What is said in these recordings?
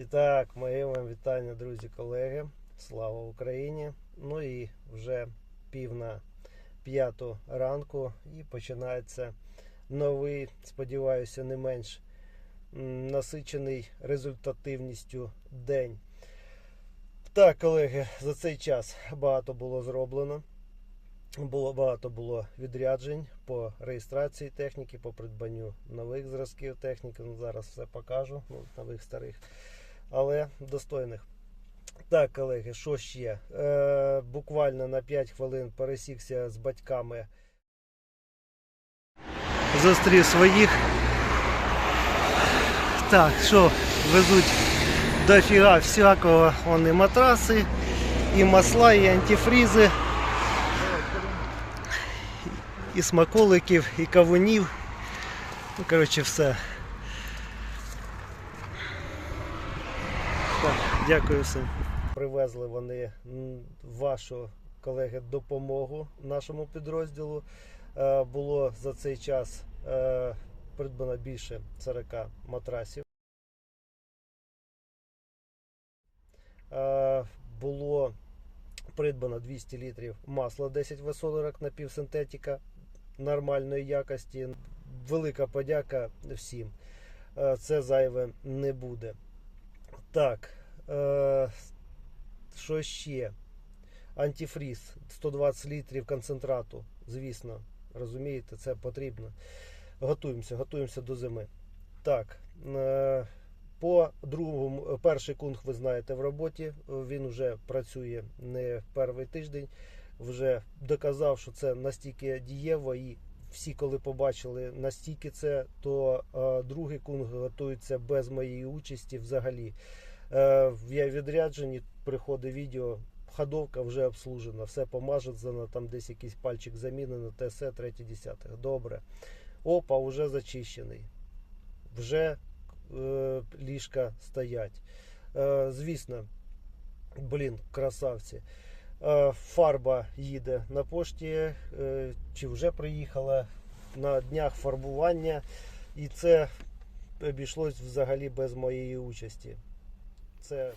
І так, моє вам вітання, друзі, колеги. Слава Україні! Ну і вже пів на п'яту ранку і починається новий, сподіваюся, не менш насичений результативністю день. Так, колеги, за цей час багато було зроблено. Було багато було відряджень по реєстрації техніки, по придбанню нових зразків техніки. Ну, зараз все покажу, ну, нових старих, але достойних. Так, колеги, що ще? Е, буквально на 5 хвилин пересікся з батьками. Зустрів своїх. Так, що везуть дофіга всякого. Вони матраси, і масла, і антифрізи і смаколиків, і кавунів. Ну, коротше, все. Так, дякую всім. Привезли вони вашу колеги допомогу нашому підрозділу. Е, Було за цей час е, придбано більше 40 матрасів. Е, Було придбано 200 літрів масла 10 В40 напівсинтетика нормальної якості. Велика подяка всім. Це зайве не буде. Так, е, що ще? Антифріз 120 літрів концентрату. Звісно, розумієте, це потрібно. Готуємося, готуємося до зими. Так, е, по другому, перший кунг, ви знаєте, в роботі. Він вже працює не перший тиждень. Вже доказав, що це настільки дієво, і всі, коли побачили настільки це, то е, другий кунг готується без моєї участі взагалі. Е, я відряджені, приходить відео, ходовка вже обслужена, все помажено, там десь якийсь пальчик замінено, ТСЕ 3 десятих. Добре. Опа, вже зачищений. Вже е, ліжка стоять. Е, звісно, блін, красавці. Е, Фарба їде на пошті, е, чи вже приїхала на днях фарбування, і це обійшлось взагалі без моєї участі. Це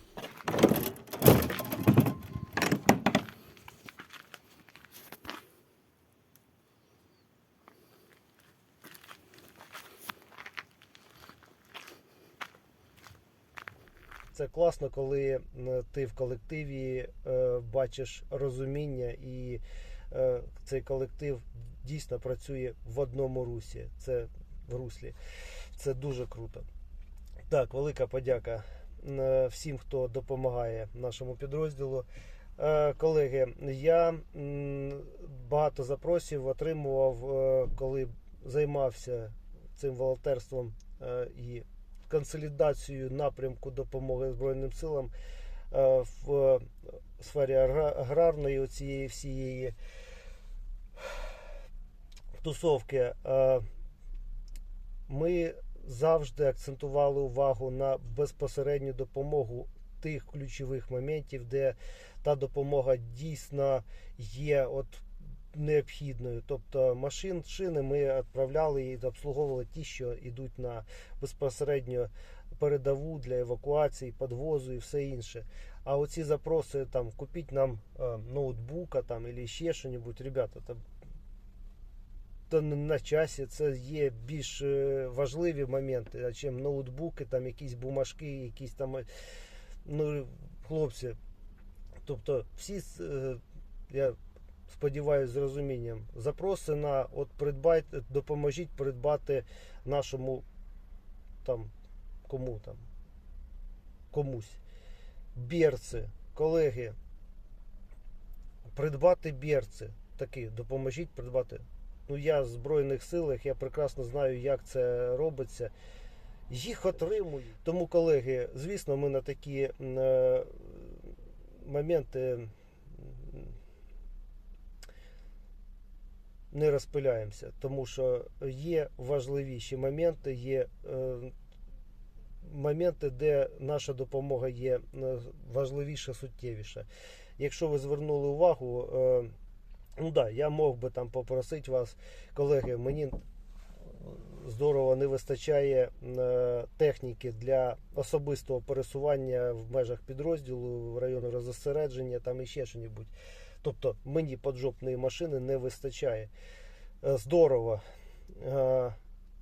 Це класно, коли е, ти в колективі е, бачиш розуміння, і е, цей колектив дійсно працює в одному русі. Це в руслі. Це дуже круто. Так, велика подяка всім, хто допомагає нашому підрозділу. Е, Колеги, я багато запросів отримував, е, коли займався цим волонтерством е, і консолідацією напрямку допомоги Збройним силам е, в сфері аграрної цієї всієї тусовки. Е, Ми завжди акцентували увагу на безпосередню допомогу тих ключових моментів, де та допомога дійсно є от необхідною. Тобто машин, шини ми відправляли і обслуговували ті, що йдуть на безпосередньо передову для евакуації, подвозу і все інше. А оці запроси там купіть нам е, ноутбука там або ще щось, ребята, там на часі це є більш е, важливі моменти, чим ноутбуки, там якісь бумажки, якісь там. е, Ну, хлопці. Тобто, всі, е, я сподіваюся, з розумінням, запроси на от придбайте, допоможіть придбати нашому там кому там комусь. Берці, колеги, придбати берці. Такі, допоможіть придбати. Ну, я в Збройних силах, я прекрасно знаю, як це робиться. Їх отримую. Тому, колеги, звісно, ми на такі е, моменти не розпиляємося, тому що є важливіші моменти, є е, моменти, де наша допомога є е, важливіша, суттєвіша. Якщо ви звернули увагу, е, ну да, я мог би там попросити вас, колеги, мені здорово не вистачає е, техніки для особистого пересування в межах підрозділу, в району розосередження, там іще щось. Тобто мені поджопної машини не вистачає. Е, Здорово. Е,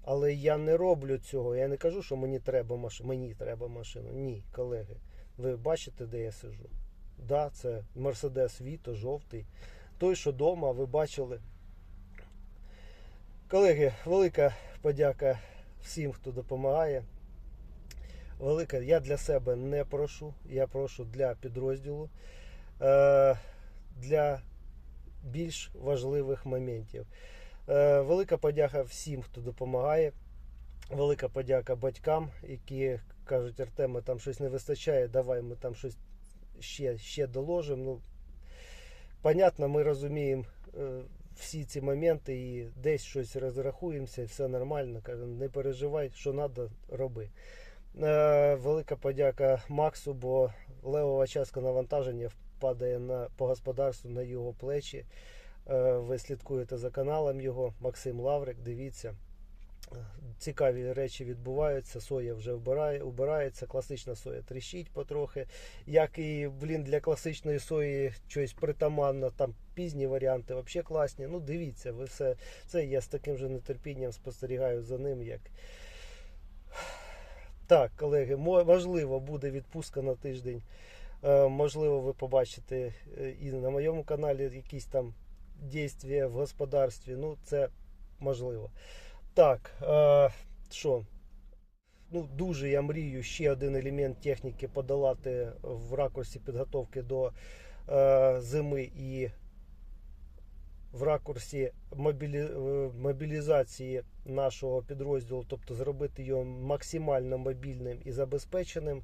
Але я не роблю цього. Я не кажу, що мені треба машину. Мені треба машину. Ні, колеги. Ви бачите, де я сижу? Да, це Mercedes Vito, жовтий. Той, що вдома, ви бачили. Колеги, велика подяка всім, хто допомагає. Велика, я для себе не прошу, я прошу для підрозділу, е, для більш важливих моментів. Е, велика подяка всім, хто допомагає. Велика подяка батькам, які кажуть, Артеме, там щось не вистачає, давай ми там щось ще, ще доложимо. Ну, понятно, ми розуміємо е, всі ці моменти і десь щось розрахуємося, все нормально. Кажемо, не переживай, що треба, роби. Е, велика подяка Максу, бо левова частка навантаження впадає на, по господарству на його плечі. Е, ви слідкуєте за каналом його, Максим Лаврик, дивіться. Цікаві речі відбуваються, соя вже вбирає, убирається, класична соя тріщить потрохи. Як і блін, для класичної сої щось притаманно, там пізні варіанти взагалі класні. Ну, дивіться, ви все це я з таким же нетерпінням спостерігаю за ним. як Так, колеги, можливо, буде відпустка на тиждень. Е, Можливо, ви побачите е, і на моєму каналі якісь там дійствия в господарстві. Ну, це можливо. Так, що? Ну, дуже я мрію ще один елемент техніки подолати в ракурсі підготовки до е, зими і в ракурсі мобілі, е, мобілізації нашого підрозділу, тобто зробити його максимально мобільним і забезпеченим.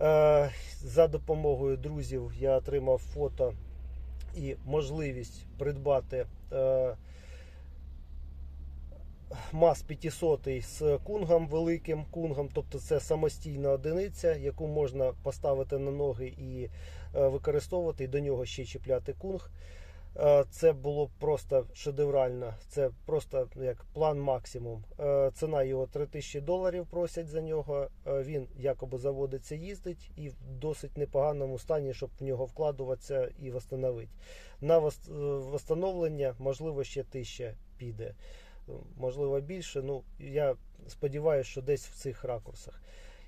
Е, за допомогою друзів я отримав фото і можливість придбати. Е, МАЗ 500 з кунгом великим кунгом, тобто це самостійна одиниця, яку можна поставити на ноги і е, використовувати, і до нього ще чіпляти кунг. Е, Це було просто шедеврально. Це просто як план максимум. Е, Ціна його 3000 доларів просять за нього. Він якоби заводиться, їздить і в досить непоганому стані, щоб в нього вкладуватися і встановити. На встановлення можливо ще 1000 піде можливо більше. Ну я сподіваюся, що десь в цих ракурсах.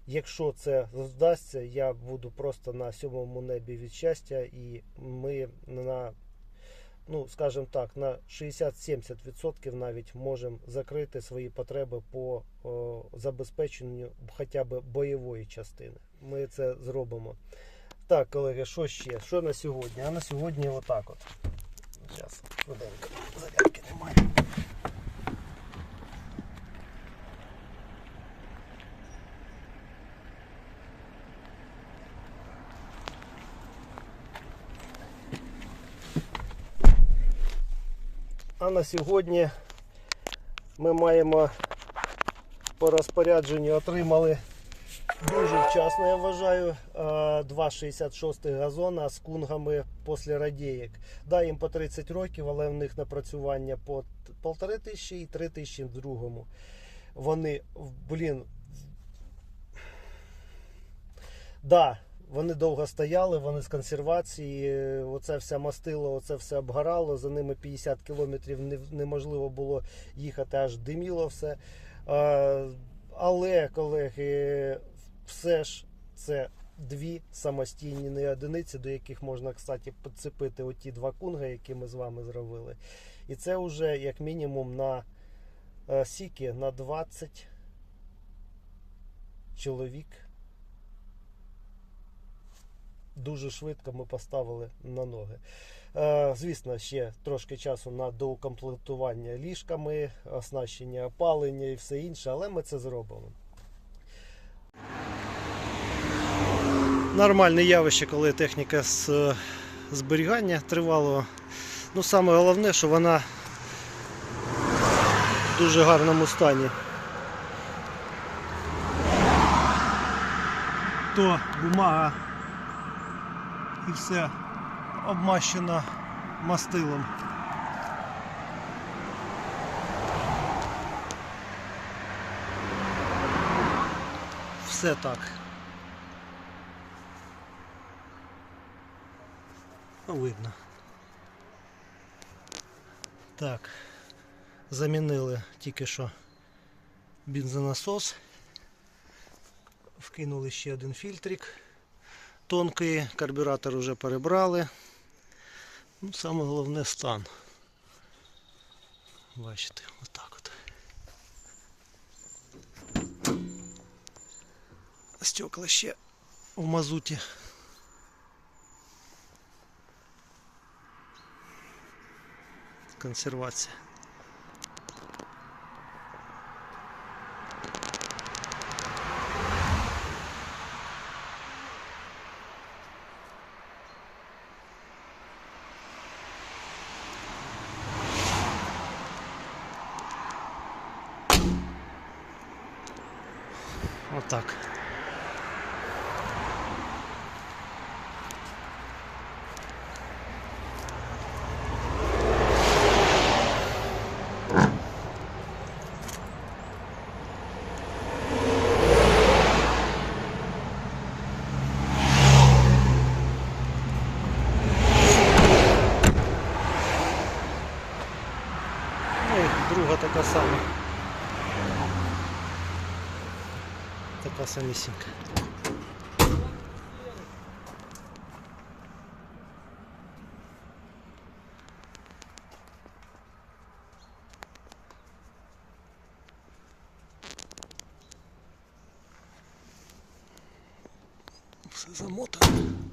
Якщо це вдасться, я буду просто на сьомому небі від щастя, і ми на, ну скажімо так, на 60-70% навіть можемо закрити свої потреби по о, забезпеченню хоча б бойової частини. Ми це зробимо. Так, колеги, що ще? Що на сьогодні? А на сьогодні отак от. Зараз, зарядки немає. А на сьогодні ми маємо по розпорядженню отримали дуже вчасно, я вважаю, е, 2,66 газона з кунгами після радієк. Да, їм по 30 років, але в них напрацювання по 1,5 тисячі і 3 тисячі в другому. Вони, блін, да, вони довго стояли, вони з консервації, оце все мастило, оце все обгорало, за ними 50 кілометрів неможливо було їхати, аж диміло все. Але, колеги, все ж це дві самостійні одиниці, до яких можна, кстати, підцепити оті два кунга, які ми з вами зробили. І це вже як мінімум на е, сіки на 20 чоловік дуже швидко ми поставили на ноги. Е, Звісно, ще трошки часу на доукомплектування ліжками, оснащення опалення і все інше, але ми це зробимо. Нормальне явище, коли техніка з е, зберігання тривалого. Ну, саме головне, що вона в дуже гарному стані. То бумага і все обмащено мастилом. Все так. Видно. Так, замінили тільки що бензонасос, вкинули ще один фільтрик тонкий, карбюратор вже перебрали. Ну, саме головне стан. Бачите, отак от. Стекла ще в мазуті. Консервація. Отак. красависенька. Все замотано.